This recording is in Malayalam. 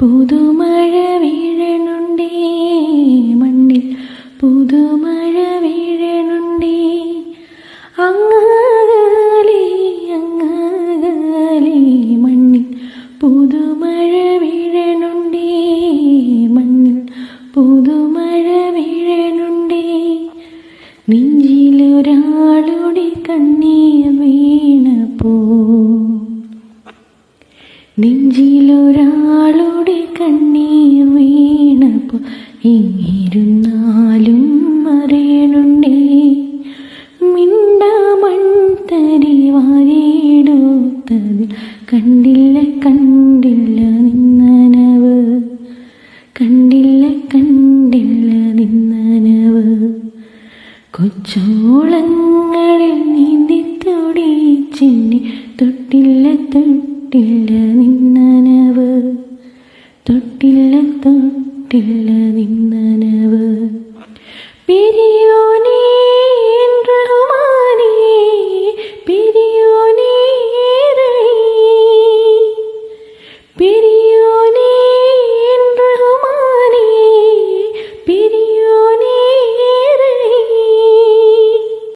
പുതുമഴ വീഴണുണ്ടേ മണ്ണിൽ പുതുമഴ വീഴണുണ്ടേ അങ്ങാകാലി അങ്ങാകാലി മണ്ണിൽ പുതുമഴ വീഴണുണ്ടേ മണ്ണിൽ പുതുമഴ വീഴണുണ്ടേ നെഞ്ചിലൊരാളുടെ കണ്ണീർ നെഞ്ചിലൊരാളുടെ കണ്ണീർ വീണപ്പോ എങ്ങിരുന്നാലും മിണ്ട മിണ്ടാമൺതരി വാരിയെടുത്തതിൽ കണ്ടില്ല കണ്ടില്ല നിന്നനവ്. കണ്ടില്ല കണ്ടില്ല നിന്നനവ്. കൊച്ചോളങ്ങളിൽ നീന്തി തൊടിച്ചെന്നെ തൊട്ടില്ല തൊട്ടില്ല നിന്നനവ്. തൊട്ടില്ല തൊട്ടില്ല നിന്ന